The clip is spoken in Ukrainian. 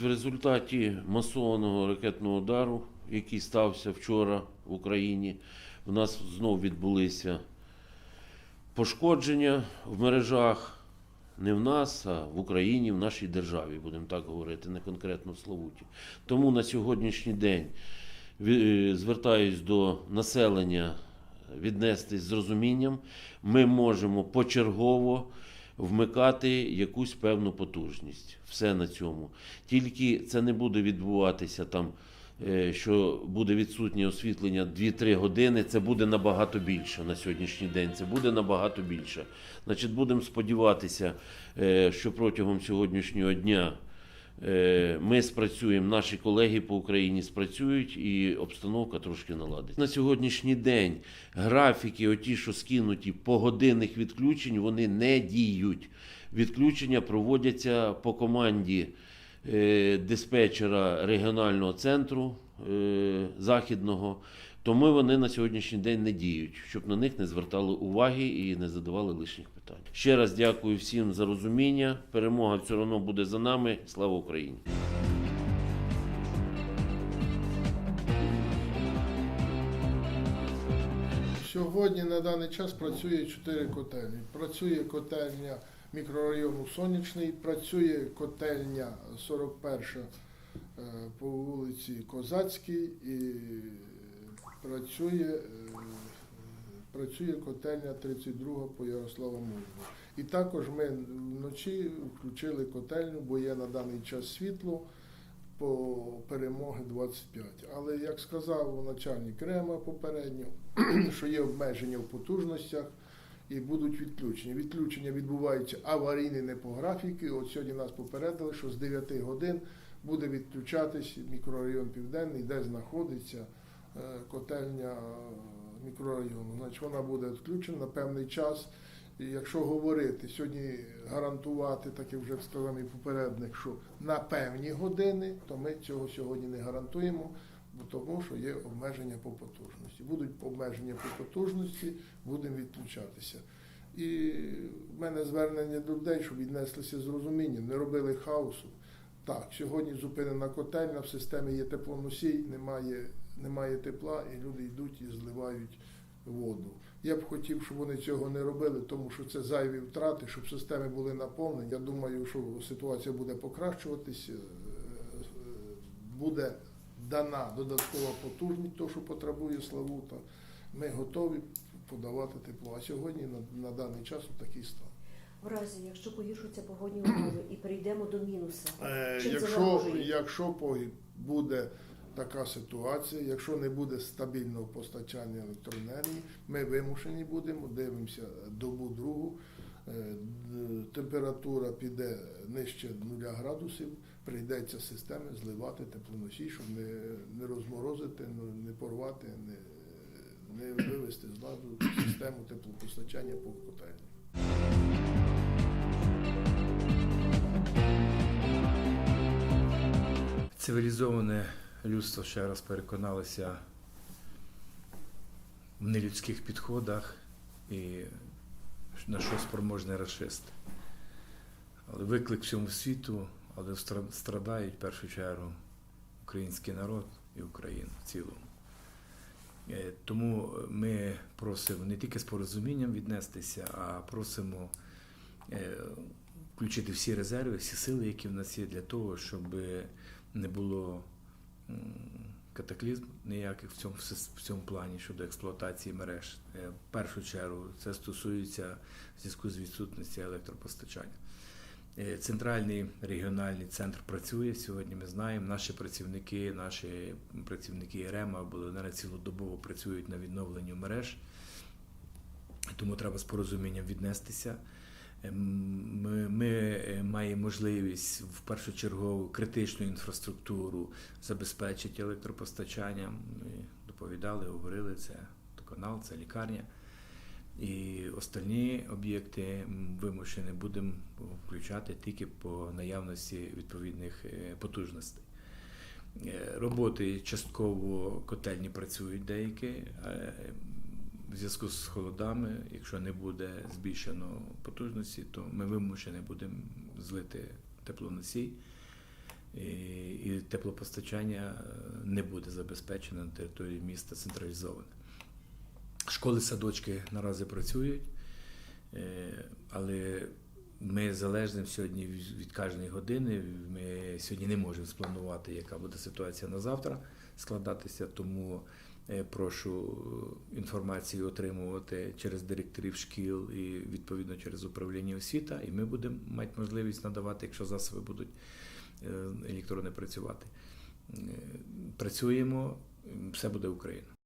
В результаті масованого ракетного удару, який стався вчора в Україні, у нас знов відбулися пошкодження в мережах. Не в нас, а в Україні, в нашій державі, будемо так говорити, не конкретно в Славуті. Тому на сьогоднішній день е, звертаюсь до населення віднестись з розумінням. Ми можемо почергово вмикати якусь певну потужність. Все на цьому. Тільки це не буде відбуватися там, е, що буде відсутнє освітлення 2-3 години. Це буде набагато більше на сьогоднішній день. Це буде набагато більше. Значить, будемо сподіватися, е, що протягом сьогоднішнього дня. Е, Ми спрацюємо, наші колеги по Україні спрацюють і обстановка трошки наладить. На сьогоднішній день графіки, оті, що скинуті погодинних відключень, вони не діють. Відключення проводяться по команді е, диспетчера регіонального центру е, західного. Тому вони на сьогоднішній день не діють, щоб на них не звертали уваги і не задавали лишніх питань. Ще раз дякую всім за розуміння. Перемога все одно буде за нами. Слава Україні! Сьогодні на даний час працює чотири котельні. Працює котельня мікрорайону Сонячний, працює котельня 41 е, по вулиці Козацькій і працює, е, працює котельня 32 по Ярославу Мужу. І також ми вночі включили котельню, бо є на даний час світло по перемоги 25. Але як сказав начальник Рема попередньо, що є обмеження в потужностях і будуть відключення. Відключення відбуваються аварійні не по графіки. От сьогодні нас попередили, що з 9 годин буде відключатись мікрорайон Південний, де знаходиться котельня е, мікрорайону. Значить, вона буде відключена на певний час. І якщо говорити сьогодні, гарантувати, так як вже сказав мій попередник, що на певні години, то ми цього сьогодні не гарантуємо, бо тому що є обмеження по потужності. Будуть обмеження по потужності, будемо відключатися. І в мене звернення до людей, щоб віднеслися з розумінням, не робили хаосу. Так, сьогодні зупинена котельня, в системі є теплоносій, немає, немає тепла, і люди йдуть і зливають воду. Я б хотів, щоб вони цього не робили, тому що це зайві втрати, щоб системи були наповнені. Я думаю, що ситуація буде покращуватись, е, е, буде дана додаткова потужність, то, що потребує Славута. Ми готові подавати тепло. А сьогодні на, на даний час такий стан. В разі, якщо погіршуються погодні умови і прийдемо до мінуса, Е, Чим це Якщо, загрожує? якщо буде така ситуація, якщо не буде стабільного постачання електроенергії, ми вимушені будемо, дивимося добу другу, е, д- температура піде нижче 0 градусів, прийдеться системи зливати теплоносій, щоб не, не розморозити, ну, не порвати, не, не вивести з ладу систему теплопостачання по котельні. Цивілізоване людство ще раз переконалося в нелюдських підходах і на що спроможний расист. Але виклик всьому світу, але страдають в першу чергу український народ і Україна в цілому. Е, Тому ми просимо не тільки з порозумінням віднестися, а просимо е, включити всі резерви, всі сили, які в нас є, для того, щоб не було катаклізм ніяких в цьому, в цьому плані щодо експлуатації мереж. Е, В першу чергу це стосується в зв'язку з відсутністю електропостачання. Е, Центральний регіональний центр працює сьогодні. Ми знаємо, наші працівники, наші працівники РЕМ або ЛНР цілодобово працюють на відновленню мереж, тому треба з порозумінням віднестися. Ем, Ми, ми е, маємо можливість в першочергову критичну інфраструктуру забезпечити електропостачанням. Ми доповідали, говорили, це канал, це лікарня. І остальні об'єкти вимушені будемо включати тільки по наявності відповідних е, потужностей. Е, Роботи частково котельні працюють деякі. В зв'язку з холодами, якщо не буде збільшено потужності, то ми вимушені будемо злити теплоносій. і, і теплопостачання е, не буде забезпечено на території міста централізоване. Школи, садочки наразі працюють, е, але ми залежні сьогодні від кожної години. Ми сьогодні не можемо спланувати, яка буде ситуація на завтра складатися, тому прошу інформацію отримувати через директорів шкіл і відповідно через управління освіта, і ми будемо мати можливість надавати, якщо засоби будуть електрони працювати. Е, Працюємо, все буде Україна.